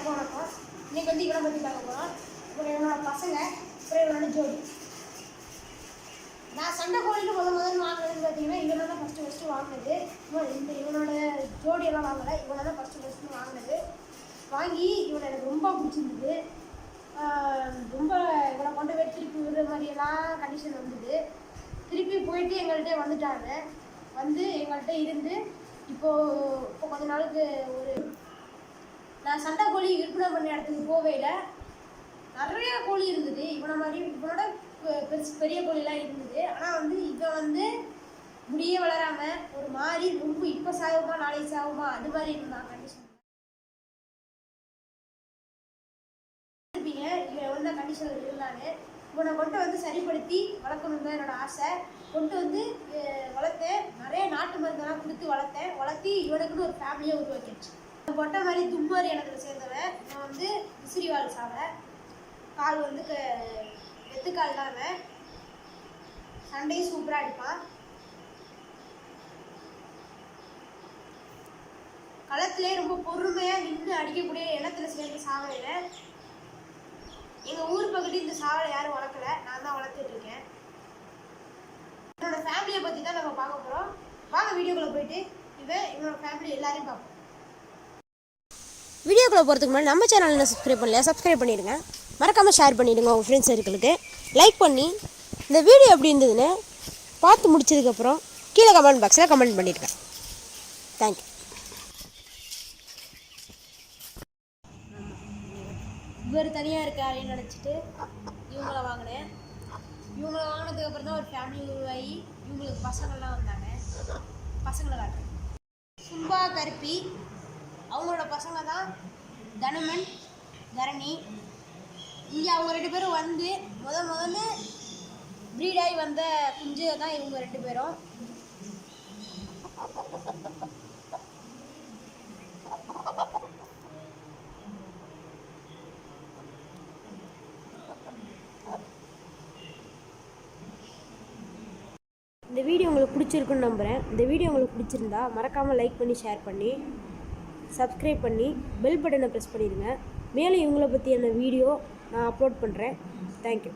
எல்லாருக்கும் வணக்கம் இன்னைக்கு வந்து இவனை பற்றி பார்க்க போகிறோம் அப்புறம் இவனோட பசங்க அப்புறம் இவனோட ஜோடி. நான் சண்டை கோழின்னு முதல் முதல் வாங்கினதுன்னு பார்த்தீங்கன்னா இவனை தான் ஃபஸ்ட்டு ஃபஸ்ட்டு வாங்கினது. இவன் இந்த இவனோட ஜோடியெல்லாம் வாங்கலை இவனை தான் ஃபஸ்ட்டு ஃபஸ்ட்டு வாங்கினது. வாங்கி இவனை எனக்கு ரொம்ப பிடிச்சிருந்தது. ரொம்ப இவனை கொண்டு போய் திருப்பி விடுற மாதிரியெல்லாம் கண்டிஷன் வந்தது. திருப்பி போயிட்டு எங்கள்கிட்ட வந்துட்டாங்க. வந்து எங்கள்கிட்ட இருந்து இப்போது இப்போ கொஞ்ச நாளுக்கு ஒரு நான் சண்டை கோழி விற்பனை பண்ண இடத்துக்கு போவேல. நிறைய கோழி இருந்தது. இவனை மாதிரி இவனோட பெருசு பெரிய கோழிலாம் இருந்தது. ஆனால் வந்து இவன் வந்து முடியே வளராமல் ஒரு மாதிரி ரொம்ப இப்போ சாகுமா நாளைக்கு சாகுமா அது மாதிரி இருந்தான் கண்டிஷன் இருப்பீங்க. இவன் வந்து கண்டிஷனில் இருந்தாங்க. இவனை கொண்டு வந்து சரிப்படுத்தி வளர்க்கணும் தான் என்னோட ஆசை. கொண்டு வந்து வளர்த்தேன். நிறைய நாட்டு மருந்தெல்லாம் கொடுத்து வளர்த்தேன். வளர்த்தி இவனுக்குன்னு ஒரு ஃபேமிலியை உருவாக்கிடுச்சு பொட்டை மாதிரி தும்மாரி இனத்தில் சேர்ந்தவன் நான் வந்து விசிறிவால் சாவை. கால் வந்து க- வெத்துக்கால் தான் அவன். சண்டையும் சூப்பராக அடிப்பான். களத்திலே ரொம்ப பொறுமையாக நின்று அடிக்கக்கூடிய இனத்தில் சேர்ந்து சாவையில எங்கள் ஊர் பக்கத்து இந்த சாவலை யாரும் வளர்க்கல. நான் தான் வளர்த்துட்டு இருக்கேன். என்னோட ஃபேமிலியை பற்றி தான் நம்ம பார்க்க போகிறோம் வாங்க வீடியோக்குள்ளே போயிட்டு இவன் இவனோட ஃபேமிலி எல்லாரையும் பார்ப்போம். வீடியோக்குள்ளே போகிறதுக்கு முன்னாடி நம்ம சேனல் என்ன சப்ஸ்கிரைப் பண்ணலையா? சப்ஸ்கிரைப் பண்ணிடுங்க. மறக்காமல் ஷேர் பண்ணிவிடுங்க உங்கள் ஃப்ரெண்ட்ஸ் சர்க்கிளுக்கு லைக் பண்ணி இந்த வீடியோ எப்படி இருந்ததுன்னு பார்த்து முடிச்சதுக்கப்புறம் கீழே கமெண்ட் பாக்ஸில் கமெண்ட் பண்ணிடுங்க. தேங்க்யூ இவர் தனியாக இருக்காருன்னு நினச்சிட்டு இவங்கள வாங்கினேன். இவங்கள வாங்கினதுக்கு அப்புறம் தான் ஒரு ஃபேமிலி உருவாகி இவங்களுக்கு பசங்கள்லாம் வந்தாங்க. பசங்களை காட்டுறேன். சும்பா கருப்பி அவங்களோட பசங்க தான் தனுமன் தரணி. இங்கே அவங்க ரெண்டு பேரும் வந்து முத முதல்ல ப்ரீடாகி வந்த குஞ்சு தான் இவங்க ரெண்டு பேரும். இந்த வீடியோ உங்களுக்கு பிடிச்சிருக்குன்னு நம்புகிறேன் இந்த வீடியோ உங்களுக்கு பிடிச்சிருந்தா மறக்காமல் லைக் பண்ணி ஷேர் பண்ணி. சப்ஸ்கிரைப் பண்ணி பெல் பட்டனை ப்ரெஸ் பண்ணிடுங்க. மேலே இவங்கள பற்றியான வீடியோ நான் அப்லோட் பண்ணுறேன் தேங்க்யூ